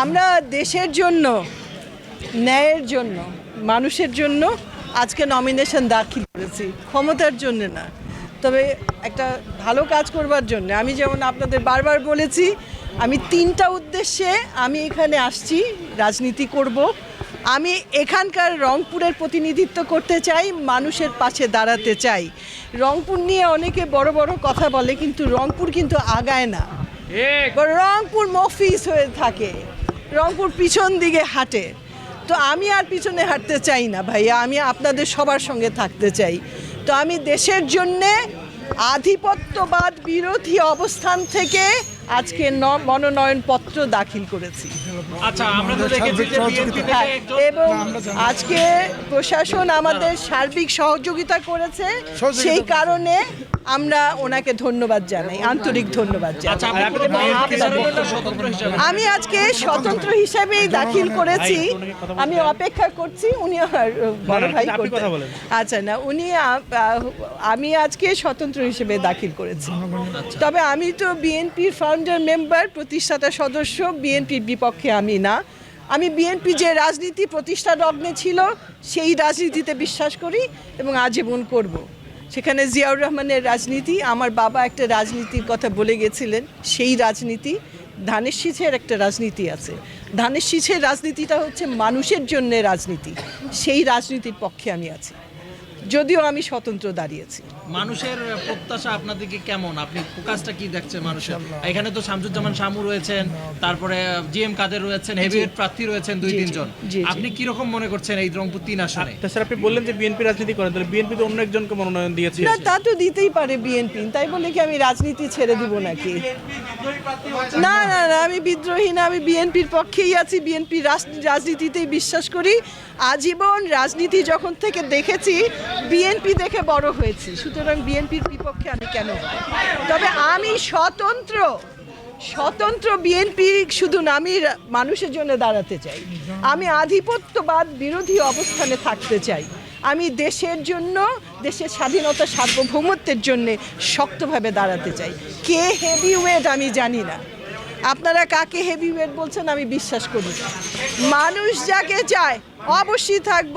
আমরা দেশের জন্য ন্যায়ের জন্য মানুষের জন্য আজকে নমিনেশন দাখিল করেছি। ক্ষমতার জন্য না তবে একটা ভালো কাজ করবার জন্য। আমি যেমন আপনাদের বারবার বলেছি আমি তিনটা উদ্দেশ্যে আমি এখানে আসছি রাজনীতি করব। আমি এখানকার রংপুরের প্রতিনিধিত্ব করতে চাই মানুষের পাশে দাঁড়াতে চাই। রংপুর নিয়ে অনেকে বড় বড় কথা বলে কিন্তু রংপুর কিন্তু আগায় না। রংপুর মফিস হয়ে থাকে। রংপুর পিছন দিকে হাঁটে। তো আমি আর পিছনে হাঁটতে চাই না ভাইয়া আমি আপনাদের সবার সঙ্গে থাকতে চাই। তো আমি দেশের জন্যে আধিপত্যবাদ বিরোধী অবস্থান থেকে আজকে ন- মনোনয়নপত্র দাখিল করেছি। আচ্ছা হ্যাঁ, এবং আজকে প্রশাসন আমাদের সার্বিক সহযোগিতা করেছে। সেই কারণে আমরা ওনাকে ধন্যবাদ জানাই আন্তরিক ধন্যবাদ আচ্ছা জানাই হিসাবে। আমি আজকে স্বতন্ত্র হিসাবেই দাখিল করেছি। আমি অপেক্ষা করছি উনি বড় ভাই। আচ্ছা না উনি আমি আজকে স্বতন্ত্র হিসেবে দাখিল করেছি। তবে আমি তো বিএনপির ফাউন্ডার মেম্বার প্রতিষ্ঠাতা সদস্য বিএনপির বিপক্ষে আমি না। আমি বিএনপি যে রাজনীতি প্রতিষ্ঠা লগ্নে ছিল সেই রাজনীতিতে বিশ্বাস করি এবং আজীবন করব। সেখানে জিয়াউর রহমানের রাজনীতি, আমার বাবা একটা রাজনীতির কথা বলে গেছিলেন, সেই রাজনীতি ধানের শীষের একটা রাজনীতি আছে। ধানের শীষের রাজনীতিটা হচ্ছে মানুষের জন্য রাজনীতি, সেই রাজনীতির পক্ষে আমি আছি। যদিও আমি স্বতন্ত্র দাঁড়িয়েছি। মানুষের প্রত্যাশা আপনাদেরকে কেমন? আপনি ফোকাসটা কি দেখছেন মানুষের? এখানে তো শামসুজ্জামান শামু রয়েছেন তারপরে জি এম কাদের রয়েছেন হেভিওয়েট প্রার্থী রয়েছেন দুই তিনজন। আপনি কি রকম মনে করছেন এই রংপুর তিন আসনে? তা স্যার আপনি বললেন যে বিএনপি রাজনীতি করেন তাহলে বিএনপি তো অন্য একজনকে মনোনয়ন দিয়েছে। না তা তো দিতেই পারে বিএনপি তাই বলে কি আমি রাজনীতি ছেড়ে দিব নাকি? না না না আমি বিদ্রোহী না আমি বিএনপির পক্ষেই আছি বিএনপি রাজনীতিতেই বিশ্বাস করি। আজীবন রাজনীতি যখন থেকে দেখেছি বিএনপি দেখে বড় হয়েছি, সুতরাং বিএনপির বিপক্ষে আমি কেন তবে আমি স্বতন্ত্র স্বতন্ত্র বিএনপি শুধু আমি মানুষের জন্য দাঁড়াতে চাই। আমি আধিপত্যবাদ বিরোধী অবস্থানে থাকতে চাই। আমি দেশের জন্য, দেশের স্বাধীনতা সার্বভৌমত্বের জন্য শক্তভাবে দাঁড়াতে চাই। কে হেভি ওয়েট আমি জানি না। আপনারা কাকে হেভি ওয়েট বলছেন আমি বিশ্বাস করি মানুষ যাকে চায়, অবশ্যই থাকব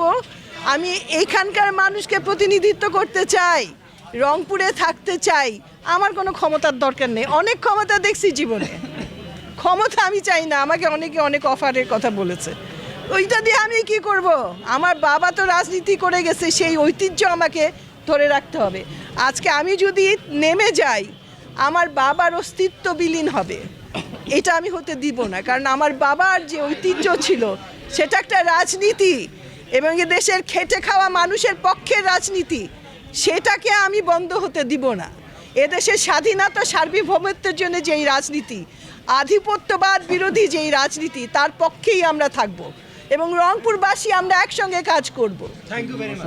আমি এখানকার মানুষকে প্রতিনিধিত্ব করতে চাই, রংপুরে থাকতে চাই, আমার কোনো ক্ষমতার দরকার নেই। অনেক ক্ষমতা দেখছি জীবনে। ক্ষমতা আমি চাই না, আমাকে অনেকে অনেক অফারের কথা বলেছে। ওইটা দিয়ে আমি কি করব? আমার বাবা তো রাজনীতি করে গেছে, সেই ঐতিহ্য আমাকে ধরে রাখতে হবে। আজকে আমি যদি নেমে যাই, আমার বাবার অস্তিত্ব বিলীন হবে। এটা আমি হতে দিব না, কারণ আমার বাবার যে ঐতিহ্য ছিল, সেটা একটা রাজনীতি। এবং দেশের খেটে খাওয়া মানুষের পক্ষের রাজনীতি, সেটাকে আমি বন্ধ হতে দিব না। এদেশের স্বাধীনতা, সার্বভৌমত্বের জন্য যেই রাজনীতি, আধিপত্যবাদ বিরোধী যেই রাজনীতি, তার পক্ষেই আমরা থাকব এবং রংপুরবাসী আমরা একসঙ্গে কাজ করব। Thank you very much